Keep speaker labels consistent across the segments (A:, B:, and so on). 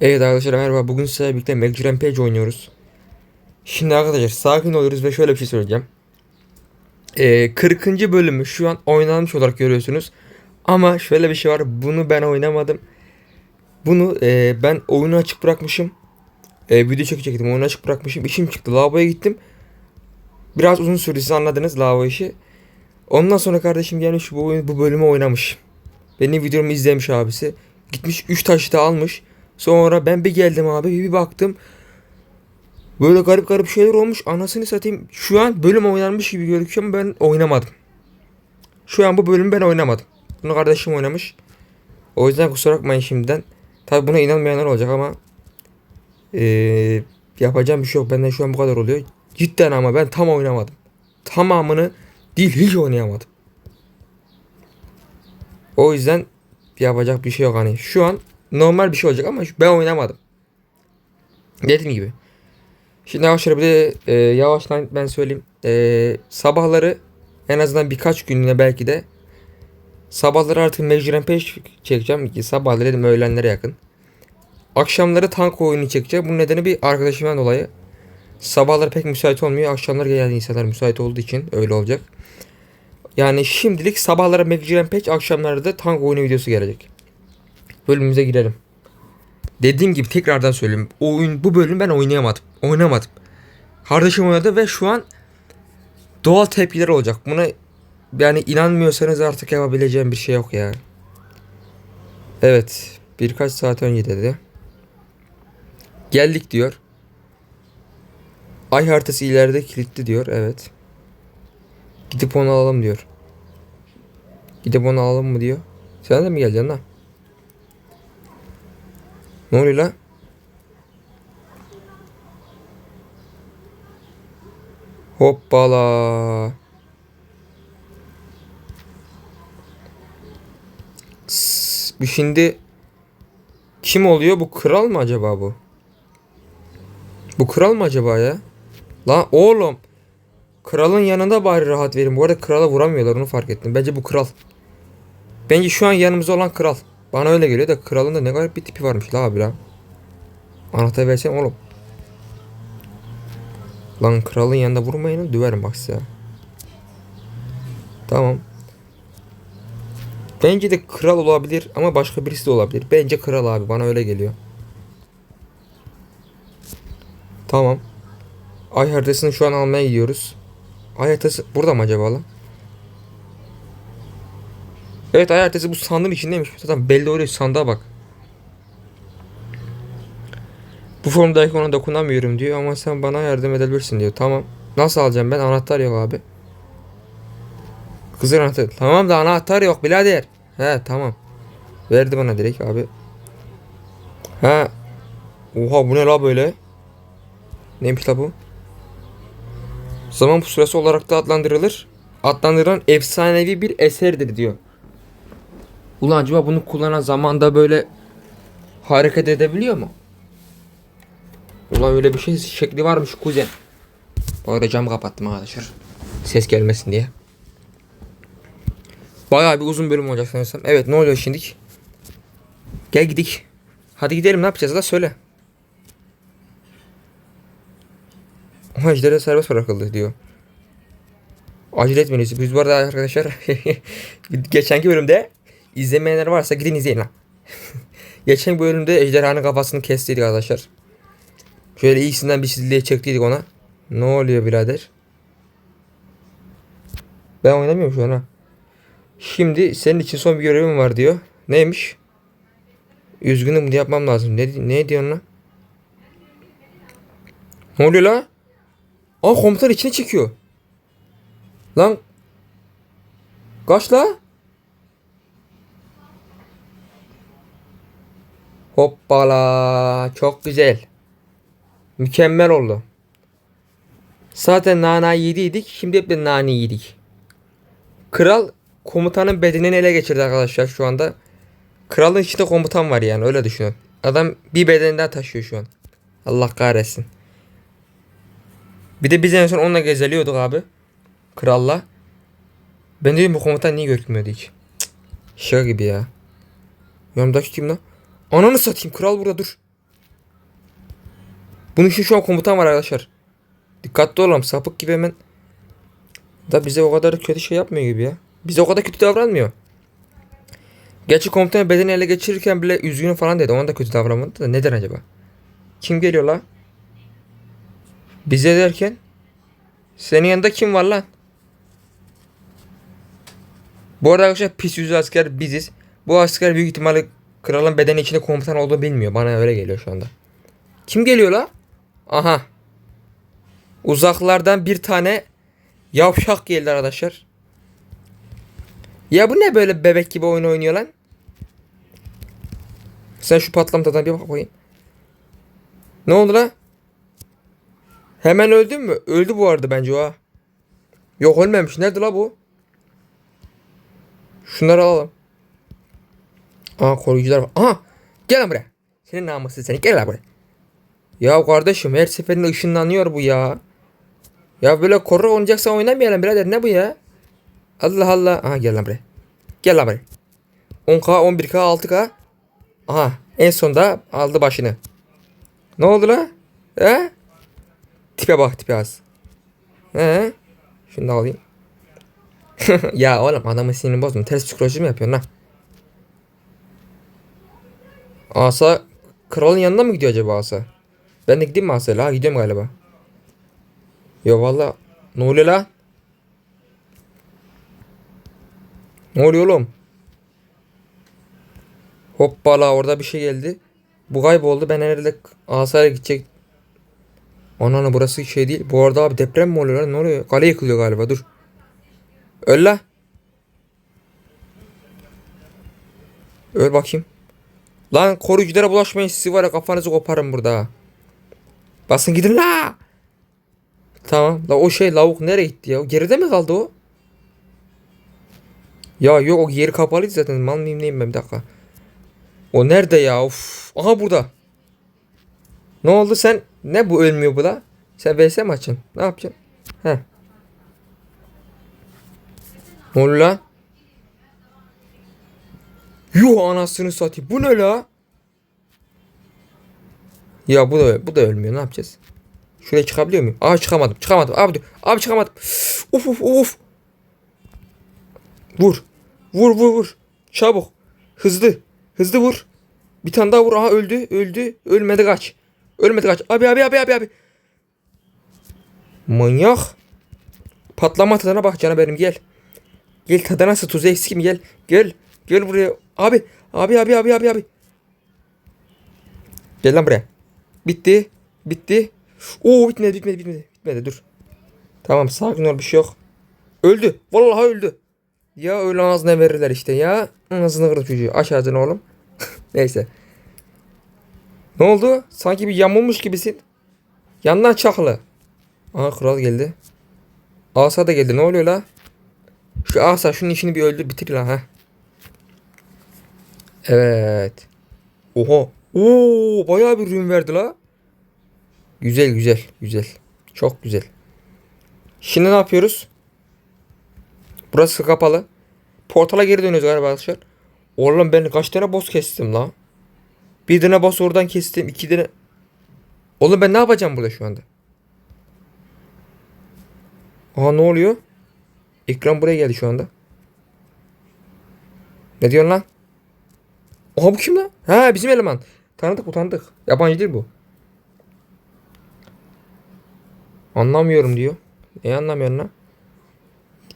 A: Evet arkadaşlar merhaba. Bugün sizlerle birlikte Magic Rampage oynuyoruz. Şimdi arkadaşlar sakin oluyoruz ve şöyle bir şey söyleyeceğim. Ee, 40. bölümü şu an oynanmış olarak görüyorsunuz. Ama şöyle bir şey var. Bunu ben oynamadım. Bunu e, ben oyunu açık bırakmışım. E, video çekecektim. Oyunu açık bırakmışım. İşim çıktı. Lavaboya gittim. Biraz uzun sürdü. Siz anladınız lavabo işi. Ondan sonra kardeşim gelmiş bu, bu bölümü oynamış. Benim videomu izlemiş abisi. Gitmiş 3 taşı da almış. Sonra ben bir geldim abi bir baktım. Böyle garip garip şeyler olmuş. Anasını satayım. Şu an bölüm oynanmış gibi gözüküyor ama ben oynamadım. Şu an bu bölümü ben oynamadım. Bunu kardeşim oynamış. O yüzden kusura bakmayın şimdiden. Tabi buna inanmayanlar olacak ama eee, yapacağım bir şey yok. Benden şu an bu kadar oluyor. Cidden ama ben tam oynamadım. Tamamını değil hiç oynayamadım. O yüzden yapacak bir şey yok hani. Şu an normal bir şey olacak ama ben oynamadım. Dediğim gibi. Şimdi yavaşça bir de e, yavaştan ben söyleyeyim. E, sabahları en azından birkaç gününe belki de sabahları artık Magic Rampage çekeceğim ki sabahları dedim öğlenlere yakın. Akşamları tank oyunu çekeceğim. Bunun nedeni bir arkadaşımdan dolayı. Sabahları pek müsait olmuyor. Akşamları genelde insanlar müsait olduğu için öyle olacak. Yani şimdilik sabahlara Magic Rampage akşamları da tank oyunu videosu gelecek. Bölümümüze girelim. Dediğim gibi tekrardan söyleyeyim. Oyun bu bölüm ben oynayamadım. Oynamadım. Kardeşim oynadı ve şu an doğal tepkiler olacak. Buna yani inanmıyorsanız artık yapabileceğim bir şey yok ya. Evet. Birkaç saat önce dedi. Geldik diyor. Ay haritası ileride kilitli diyor. Evet. Gidip onu alalım diyor. Gidip onu alalım mı diyor. Sen de mi geleceksin lan? Ne oluyor lan? Hoppala. Bu şimdi kim oluyor? Bu kral mı acaba bu? Bu kral mı acaba ya? Lan oğlum. Kralın yanında bari rahat verin. Bu arada krala vuramıyorlar onu fark ettim. Bence bu kral. Bence şu an yanımızda olan kral. Bana öyle geliyor da kralın da ne garip bir tipi varmış la abi la. Anahtarı versen oğlum. Lan kralın yanında vurmayın döverim bak size. Tamam. Bence de kral olabilir ama başka birisi de olabilir. Bence kral abi bana öyle geliyor. Tamam. Ay haritasını şu an almaya gidiyoruz. Ay haritası burada mı acaba lan? Evet ay haritası bu sandığın içindeymiş. Zaten belli oluyor sandığa bak. Bu formdaki ona dokunamıyorum diyor ama sen bana yardım edebilirsin diyor. Tamam. Nasıl alacağım ben? Anahtar yok abi. Kızın anahtarı. Tamam da anahtar yok birader. He tamam. Verdi bana direkt abi. He. Oha bu ne la böyle? Neymiş la bu? Zaman pusulası olarak da adlandırılır. Adlandırılan efsanevi bir eserdir diyor. Ulan acaba bunu kullanan zamanda böyle hareket edebiliyor mu? Ulan öyle bir şey şekli varmış kuzen. Bu arada camı kapattım arkadaşlar. Ses gelmesin diye. Bayağı bir uzun bölüm olacak sanırsam. Evet ne oluyor şimdi? Gel gidik. Hadi gidelim ne yapacağız da söyle. Ejderi serbest bırakıldı diyor. Acele etmeliyiz. Biz bu arada arkadaşlar geçenki bölümde izlemeyenler varsa gidin izleyin lan. Geçen bölümde ejderhanın kafasını kestiydik arkadaşlar. Şöyle iyisinden bir çizgiye çektiydik ona. Ne oluyor birader? Ben oynamıyorum şu an ha. Şimdi senin için son bir görevim var diyor. Neymiş? Üzgünüm bunu yapmam lazım. Ne, ne diyorsun lan? Ne oluyor lan? Aa komutan içine çekiyor. Lan. Kaç la? Hoppala. Çok güzel. Mükemmel oldu. Zaten nana yediydik. Şimdi hep de nane yedik. Kral komutanın bedenini ele geçirdi arkadaşlar şu anda. Kralın içinde komutan var yani öyle düşünün. Adam bir bedeninden taşıyor şu an. Allah kahretsin. Bir de biz en son onunla gezeliyorduk abi. Kralla. Ben dedim bu komutan niye görünmüyordu hiç. Şaka gibi ya. Yanımdaki kim lan? Ananı satayım kral burada dur. Bunun için şu an komutan var arkadaşlar. Dikkatli olalım. Sapık gibi hemen. Da bize o kadar kötü şey yapmıyor gibi ya. Bize o kadar kötü davranmıyor. Gerçi komutan bedeni ele geçirirken bile üzgün falan dedi. Ona da kötü davranmadı da neden acaba? Kim geliyor la? Bize derken? Senin yanında kim var lan? Bu arada arkadaşlar pis yüzlü asker biziz. Bu asker büyük ihtimalle kralın bedeni içinde komutan olduğunu bilmiyor. Bana öyle geliyor şu anda. Kim geliyor la? Aha. Uzaklardan bir tane yavşak geldi arkadaşlar. Ya bu ne böyle bebek gibi oyun oynuyor lan? Sen şu patlamtadan bir bak bakayım. Ne oldu lan? Hemen öldün mü? Öldü bu arada bence o ha. Yok ölmemiş. Nerede la bu? Şunları alalım. Aa koruyucular var. Aha! Gel lan buraya. Senin namussuz seni. Gel lan buraya. Ya kardeşim her seferinde ışınlanıyor bu ya. Ya böyle korku oynayacaksan oynamayalım birader. Ne bu ya? Allah Allah. Aha gel lan buraya. Gel lan buraya. 10k, 11k, 6k. Aha en sonda aldı başını. Ne oldu la? He? Tipe bak tipe az. He? Şunu da alayım. ya oğlum adamın sinirini bozma. Ters psikoloji mi yapıyorsun lan? Asa kralın yanına mı gidiyor acaba Asa? Ben de gideyim mi Asa'yla? Gidiyorum galiba. Yo valla. Ne oluyor lan? Ne oluyor oğlum? Hoppala orada bir şey geldi. Bu kayboldu. Ben herhalde Asa'ya gidecek. Ananı burası şey değil. Bu arada abi deprem mi oluyor lan? Ne oluyor? Kale yıkılıyor galiba. Dur. Öl la. Öl bakayım. Lan koruyuculara bulaşmayın sizi var ya kafanızı koparım burada. Basın gidin la. Tamam. La o şey lavuk nereye gitti ya? Geride mi kaldı o? Ya yok o yeri kapalıydı zaten. Mal mıyım neyim ben bir dakika. O nerede ya? Of. Aha burada. Ne oldu sen? Ne bu ölmüyor bu da? Sen vs mi açın? Ne yapacaksın? He. Ne oluyor lan? Yuh anasını satayım. Bu ne la? Ya bu da bu da ölmüyor. Ne yapacağız? Şuraya çıkabiliyor muyum? Aa çıkamadım. Çıkamadım. Abi. Abi çıkamadım. Uf uf uf. Vur. Vur vur vur. Çabuk. Hızlı. Hızlı vur. Bir tane daha vur. Aha öldü. Öldü. Ölmedi kaç. Ölmedi kaç. Abi abi abi abi abi. Manyak. Patlama tadına bak canım benim gel. Gel tadı nasıl tuzu eksik mi gel. Gel. Gel buraya. Abi. Abi abi abi abi abi. Gel lan buraya. Bitti. Bitti. Oo bitmedi bitmedi bitmedi. Bitmedi dur. Tamam sakin ol bir şey yok. Öldü. Vallahi öldü. Ya öyle ağzına verirler işte ya. Ağzını kırdı çocuğu. Aç ağzını oğlum. Neyse. Ne oldu? Sanki bir yamulmuş gibisin. Yandan çaklı. Aha kral geldi. Asa da geldi. Ne oluyor la? Şu Asa şunun işini bir öldür bitir la ha. Evet. Oha. Oo bayağı bir ürün verdi la. Güzel güzel güzel. Çok güzel. Şimdi ne yapıyoruz? Burası kapalı. Portala geri dönüyoruz galiba arkadaşlar. Oğlum ben kaç tane boss kestim la? Bir tane boss oradan kestim. iki tane. Oğlum ben ne yapacağım burada şu anda? Aha ne oluyor? Ekran buraya geldi şu anda. Ne diyorsun lan? Oha bu kim lan? Ha bizim eleman. Tanıdık bu tanıdık. Yabancı değil bu. Anlamıyorum diyor. Ne anlamıyorsun lan?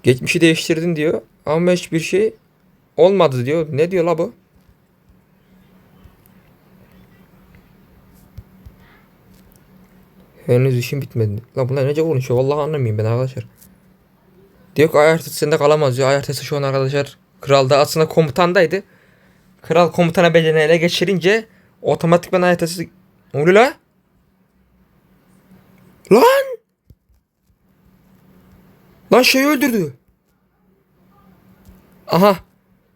A: Geçmişi değiştirdin diyor. Ama hiçbir şey olmadı diyor. Ne diyor la bu? Henüz işim bitmedi. La bunlar nece konuşuyor? Vallahi anlamıyorum ben arkadaşlar. Diyor ki ay haritası sende kalamaz diyor. Ay haritası şu an arkadaşlar kralda aslında komutandaydı. Kral komutana bedeni ele geçirince otomatikman haritası... Ne oluyor la? Lan! Lan şeyi öldürdü. Aha.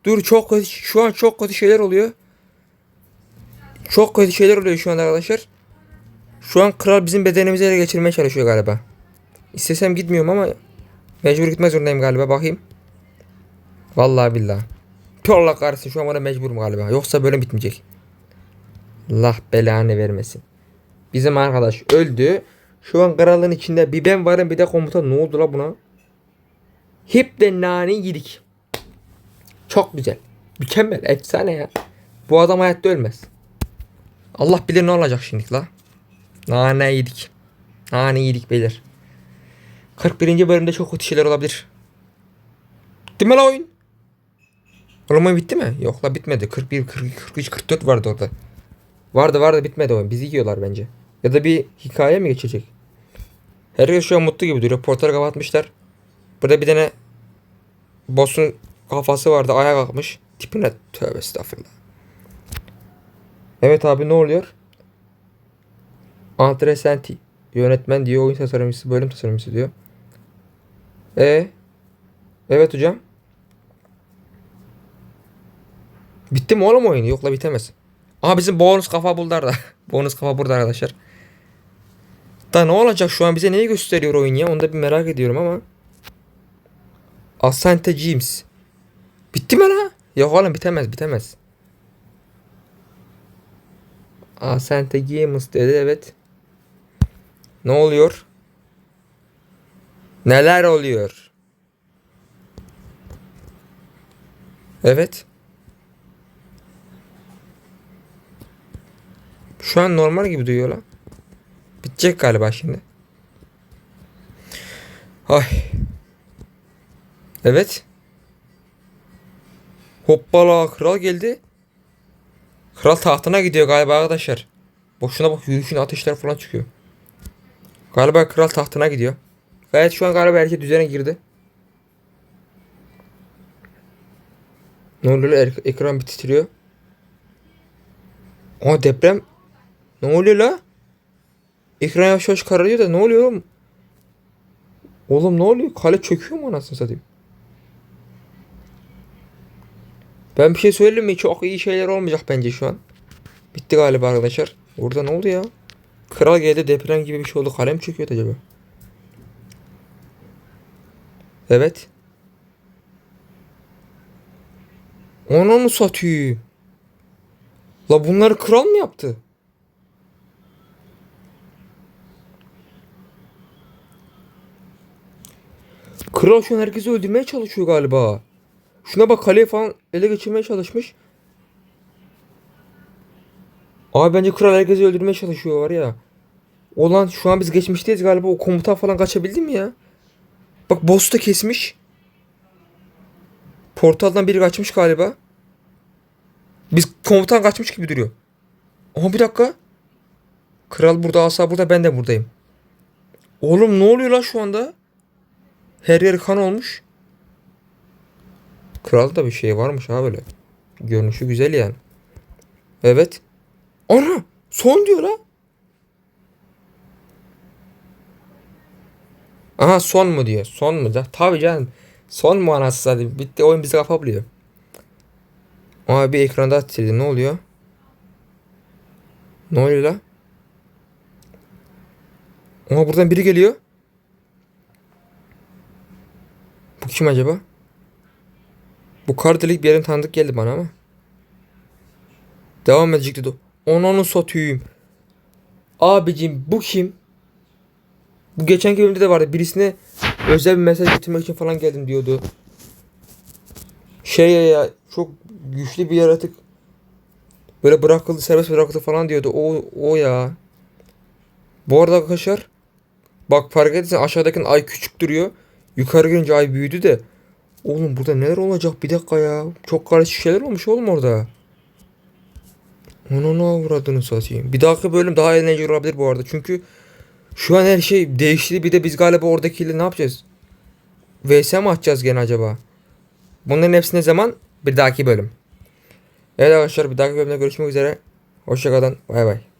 A: Dur çok kötü, şu an çok kötü şeyler oluyor. Çok kötü şeyler oluyor şu an arkadaşlar. Şu an kral bizim bedenimizi ele geçirmeye çalışıyor galiba. İstesem gitmiyorum ama mecbur gitmek zorundayım galiba bakayım. Vallahi billahi. Allah kahretsin şu an bana mecburum galiba. Yoksa böyle bitmeyecek. Allah belanı vermesin. Bizim arkadaş öldü. Şu an kralın içinde bir ben varım bir de komutan. Ne oldu la buna? Hep de nane yedik. Çok güzel. Mükemmel. Efsane ya. Bu adam hayatta ölmez. Allah bilir ne olacak şimdi la. Nane yedik. Nane yedik beyler. 41. bölümde çok kötü şeyler olabilir. Bitti mi la oyun? Oyun bitti mi? Yok la bitmedi. 41, 42, 43, 44 vardı orada. Vardı vardı bitmedi oyun. Bizi yiyorlar bence. Ya da bir hikaye mi geçecek? Herkes şu an mutlu gibi duruyor. Portalı kapatmışlar. Burada bir tane boss'un kafası vardı. Ayağa kalkmış. Tipine tövbe estağfurullah. Evet abi ne oluyor? Antresenti. Yönetmen diyor. Oyun tasarımcısı. Bölüm tasarımcısı diyor. E Evet hocam. Bitti mi oğlum oyun? Yok la bitemez. Aha bizim bonus kafa buldular da. bonus kafa burada arkadaşlar. Da ne olacak şu an bize neyi gösteriyor oyun ya? Onu da bir merak ediyorum ama. Asante James. Bitti mi la? Yok oğlum bitemez bitemez. Asante Games dedi evet. Ne oluyor? Neler oluyor? Evet. Şu an normal gibi duyuyor lan. Bitecek galiba şimdi. Ay. Evet. Hoppala kral geldi. Kral tahtına gidiyor galiba arkadaşlar. Boşuna bak yürüyüşün ateşler falan çıkıyor. Galiba kral tahtına gidiyor. Gayet şu an galiba herkes düzene girdi. Ne oluyor? Ek- ekran bir titriyor. Aa deprem. Ne oluyor la? Ekran yavaş yavaş kararıyor da ne oluyor oğlum? Oğlum ne oluyor? Kale çöküyor mu anasını satayım? Ben bir şey söyleyeyim mi? Çok iyi şeyler olmayacak bence şu an. Bitti galiba arkadaşlar. Orada ne oldu ya? Kral geldi deprem gibi bir şey oldu. Kale mi çöküyor acaba? Evet. Onu satayım? La bunları kral mı yaptı? Kral şu an herkesi öldürmeye çalışıyor galiba. Şuna bak kaleyi falan ele geçirmeye çalışmış. Abi bence kral herkesi öldürmeye çalışıyor var ya. Olan şu an biz geçmişteyiz galiba. O komutan falan kaçabildi mi ya? Bak boss'u da kesmiş. Portaldan biri kaçmış galiba. Biz komutan kaçmış gibi duruyor. Aha bir dakika. Kral burada, asa burada, ben de buradayım. Oğlum ne oluyor lan şu anda? Her yer kan olmuş. Kralda bir şey varmış ha böyle. Görünüşü güzel yani. Evet. Ana! Son diyor la. Aha son mu diyor. Son mu da? Tabii canım. Son mu anası zaten. Bitti oyun bizi kafa buluyor. Aa bir ekranda titredi. Ne oluyor? Ne oluyor la? Aa buradan biri geliyor. Bu kim acaba? Bu kar delik bir yerin tanıdık geldi bana ama. Devam edecekti de. Onu onu satayım. Abicim bu kim? Bu geçen bölümde de vardı. Birisine özel bir mesaj getirmek için falan geldim diyordu. Şey ya çok güçlü bir yaratık. Böyle bırakıldı serbest bırakıldı falan diyordu. O, o ya. Bu arada arkadaşlar bak fark edersen aşağıdaki ay küçük duruyor. Yukarı gelince ay büyüdü de. Oğlum burada neler olacak bir dakika ya. Çok karışık şeyler olmuş oğlum orada. Onu ne avradını satayım. Bir dahaki bölüm daha eğlenceli olabilir bu arada. Çünkü şu an her şey değişti. Bir de biz galiba oradakiyle ne yapacağız? VS mi atacağız gene acaba? Bunların hepsi ne zaman? Bir dahaki bölüm. Evet arkadaşlar bir dahaki bölümde görüşmek üzere. Hoşçakalın. Bay bay.